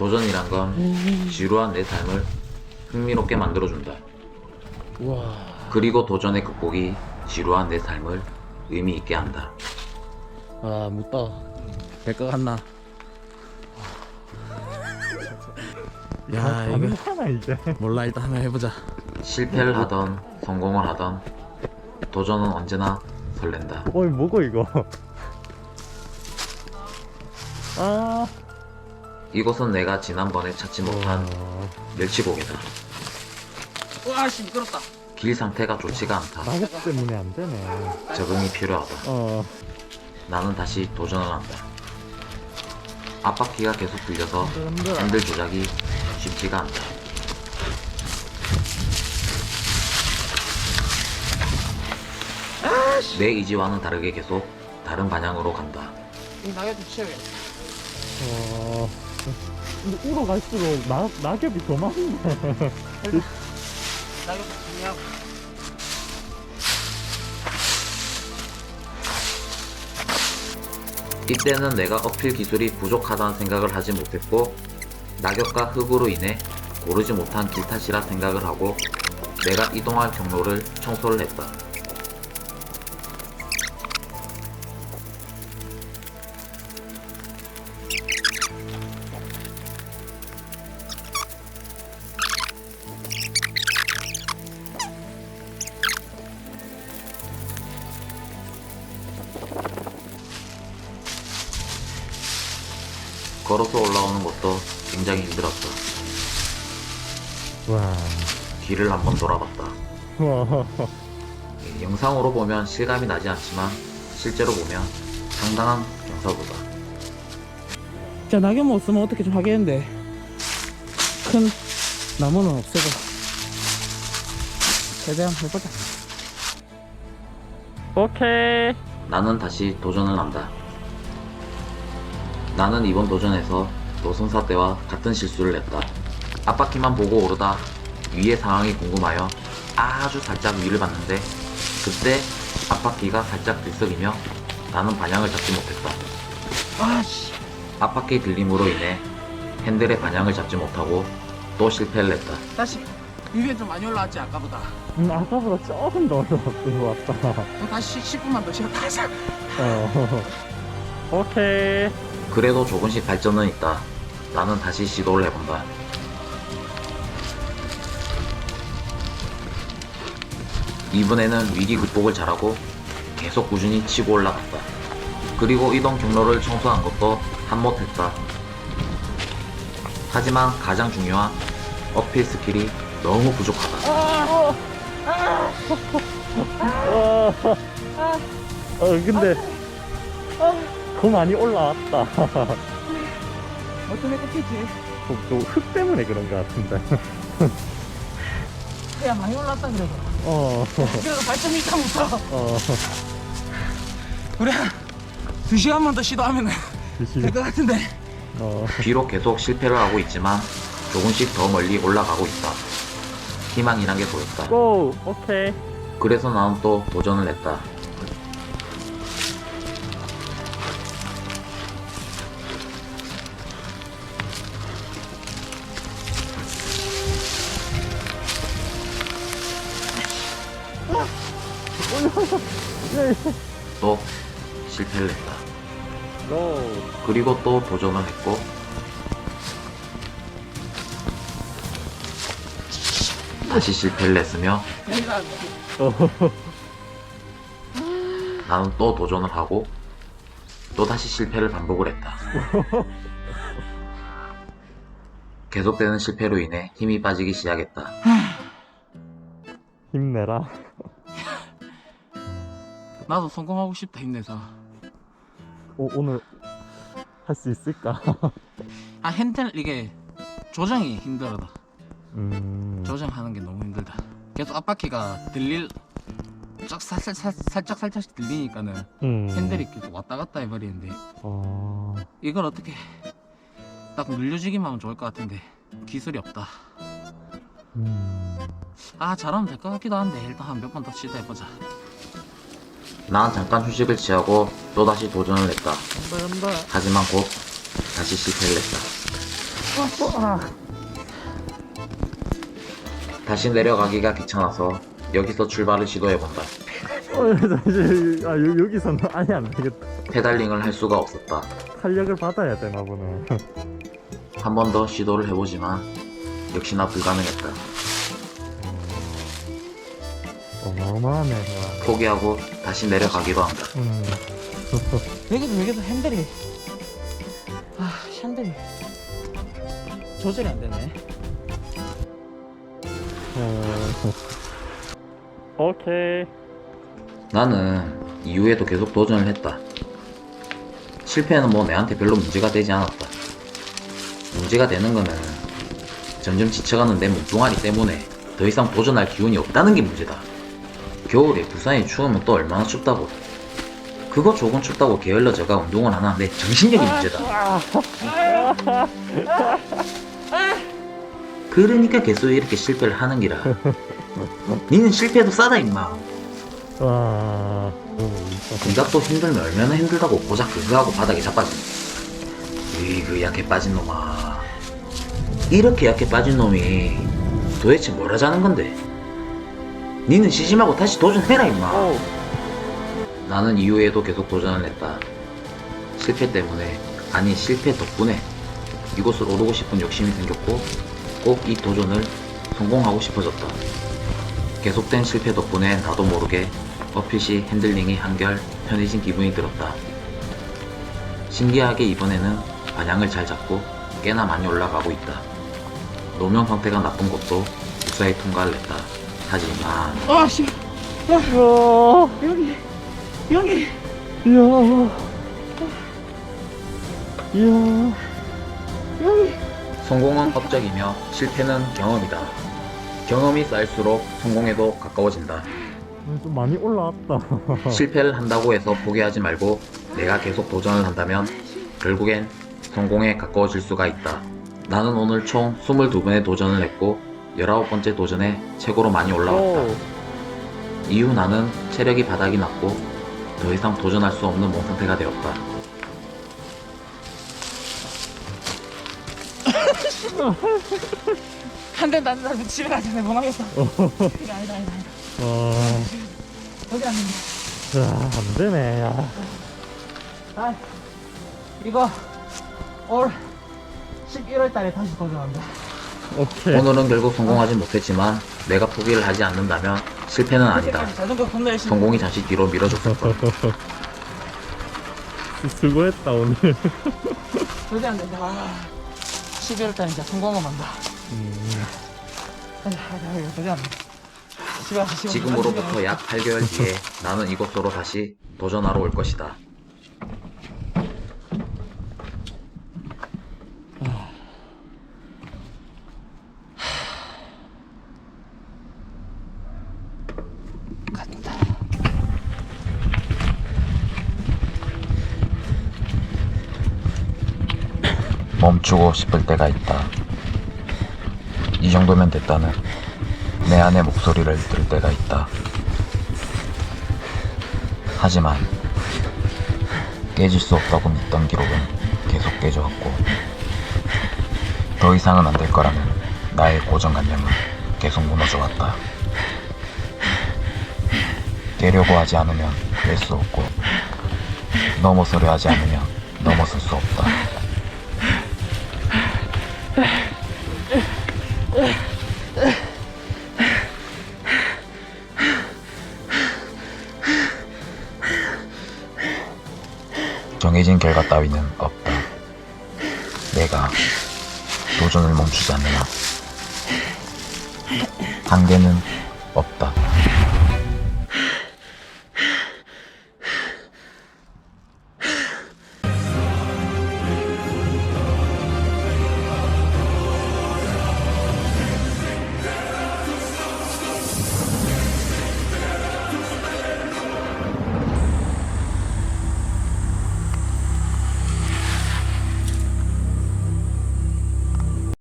도전이란 건 지루한 내 삶을 흥미롭게 만들어준다. 우와. 그리고 도전의 극복이 지루한 내 삶을 의미 있게 한다. 아, 묻다. 될것 같나? 야, 이거 하나 이제. 몰라. 일단 한번 해보자. 실패를 하던 성공을 하던 도전은 언제나 설렌다. 어이 뭐고 이거? 아. 이곳은 내가 지난번에 찾지 못한 와. 멸치고기다. 와, 씨, 미끄럽다. 길 상태가 좋지가 않다. 낙엽 때문에 안 되네. 적응이 필요하다. 어. 나는 다시 도전을 한다. 앞바퀴가 계속 들려서. 핸들 조작이 쉽지가 않다. 내 의지와는 다르게 계속 다른 방향으로 간다. 이 낙엽 좀 치워야 어. 근데 우러 갈수록 낙 낙엽이 더 많네. 낙엽 중요하고. 이때는 내가 어필 기술이 부족하다는 생각을 하지 못했고 낙엽과 흙으로 인해 고르지 못한 길 탓이라 생각을 하고 내가 이동할 경로를 청소를 했다. 걸어서 올라오는 것도 굉장히 힘들었다. 와. 뒤를 한번 돌아봤다. 와. 예, 영상으로 보면 실감이 나지 않지만 실제로 보면 상당한 경사도다. 자, 낙엽 없으면 어떻게 좀 하겠는데. 큰 나무는 없애고. 최대한 해보자. 오케이. 나는 다시 도전을 한다. 나는 이번 도전에서 노선사 때와 같은 실수를 했다. 앞바퀴만 보고 오르다 위의 상황이 궁금하여 아주 살짝 위를 봤는데 그때 앞바퀴가 살짝 들썩이며 나는 방향을 잡지 못했다. 아씨. 앞바퀴 들림으로 인해 핸들의 방향을 잡지 못하고 또 실패를 했다. 다시. 위에 좀 많이 올라왔지, 아까보다. 음, 아까보다 조금 더 올라왔던 것 같다. 또 다시 10분만 더 쉬었다 하자. 어. 오케이. 그래도 조금씩 발전은 있다. 나는 다시 시도를 해본다. 이번에는 위기 극복을 잘하고 계속 꾸준히 치고 올라갔다. 그리고 이동 경로를 청소한 것도 한몫했다. 하지만 가장 중요한 어필 스킬이 너무 부족하다. 와. 어 근데 더 많이 올라왔다. 애 꺾이지? 또흙 때문에 그런 것 같은데. 야, 많이 올랐다, 그래도. 어. 그래도 발전 이상부터. 어. 우리 한 2 시간만 더 시도하면. 될 것 같은데. 어. 비록 계속 실패를 하고 있지만 조금씩 더 멀리 올라가고 있다. 희망이란 게 보였다. 고. 오케이. 그래서 나는 또 도전을 했다. 또 실패를 했다. 고. 그리고 또 도전을 했고 다시 실패를 했으며 어. 나는 또 도전을 하고 또 다시 실패를 반복을 했다. 계속되는 실패로 인해 힘이 빠지기 시작했다. 힘내라. 나도 성공하고 싶다, 힘내서. 오, 오늘 할 수 있을까? 아, 핸들, 이게 조정이 힘들어다. 음. 조정하는 게 너무 힘들다. 계속 앞바퀴가 들릴, 쫙 살짝, 살, 살짝, 살짝씩 들리니까는 음. 핸들이 계속 왔다 갔다 해버리는데 어. 이걸 어떻게 딱 늘려주기만 하면 좋을 것 같은데 기술이 없다. 음. 아, 잘하면 될 것 같기도 한데 일단 한 몇 번 더 시도해보자. 난 잠깐 휴식을 취하고 또다시 도전을 했다. 한다, 한다. 하지만 곧 다시 실패를 했다. 다시 내려가기가 귀찮아서 여기서 출발을 시도해본다. 어, 다시 아 여, 여기서는 아예 안 되겠다. 페달링을 할 수가 없었다. 탄력을 받아야 되나 보네. 한 번 더 시도를 해보지만 역시나 불가능했다. 어마어마하네. 와. 포기하고 다시 내려가기로 한다. 음. 여기도 여기도 핸들이 아 핸들이 조절이 안 되네 어. 오케이. 나는 이후에도 계속 도전을 했다. 실패는 뭐 내한테 별로 문제가 되지 않았다. 문제가 되는 거는 점점 지쳐가는 내 몸뚱아리 때문에 더 이상 도전할 기운이 없다는 게 문제다. 겨울에 부산이 추우면 또 얼마나 춥다고. 그거 조금 춥다고 게을러져가 운동을 하나 내 정신력이 문제다. 그러니까 계속 이렇게 실패를 하는 기라. 니는 실패도 싸다 임마. 네가 또 힘들면 얼마나 힘들다고 고작 그거 하고 바닥에 자빠지. 으이그 약해 빠진 놈아. 이렇게 약해 빠진 놈이 도대체 뭘 하자는 건데? 니는 시심하고 다시 도전해라 임마. 나는 이후에도 계속 도전을 했다. 실패 때문에 아니 실패 덕분에 이곳을 오르고 싶은 욕심이 생겼고 꼭 이 도전을 성공하고 싶어졌다. 계속된 실패 덕분에 나도 모르게 어핏이 핸들링이 한결 편해진 기분이 들었다. 신기하게 이번에는 방향을 잘 잡고 꽤나 많이 올라가고 있다. 노면 상태가 나쁜 것도 무사히 통과를 했다. 하지만 아씨 야. 여기 여기 야. 야. 여기 성공은 업적이며 실패는 경험이다. 경험이 쌓일수록 성공에도 가까워진다. 좀 많이 올라왔다. 실패를 한다고 해서 포기하지 말고 내가 계속 도전을 한다면 결국엔 성공에 가까워질 수가 있다. 나는 오늘 총 22번의 도전을 했고 19번째 도전에 최고로 많이 올라왔다. 오. 이후 나는 체력이 바닥이 났고 더 이상 도전할 수 없는 몸 상태가 되었다. 한대 난나 집에 가자 내못 하겠어 아니다 아니다 아니다 와. 여기 안 된다 야, 안 되네. 야. 아 이거 올 11월 달에 다시 도전한다 오케이. 오늘은 결국 성공하지 못했지만 내가 포기를 하지 않는다면 실패는 아니다. 자전거 겁나 열심히 성공이 잠시 뒤로 미뤄졌을 거야. 수고했다 오늘. 도저히 안 된다 아, 12월 달에 진짜 성공하면 한다 음. 안 돼. 집에 집에 지금으로부터 약 8개월 뒤에 나는 이곳으로 다시 도전하러 올 것이다. 멈추고 싶을 때가 있다. 이 정도면 됐다는 내 안의 목소리를 들을 때가 있다. 하지만 깨질 수 없다고 믿던 기록은 계속 깨져왔고 더 이상은 안 될 거라는 나의 고정관념은 계속 무너져 왔다. 깨려고 하지 않으면 깰 수 없고 넘어서려 하지 않으면 넘어설 수 없다. 정해진 결과 따위는 없다. 내가 도전을 멈추지 않는 한 한계는 없다.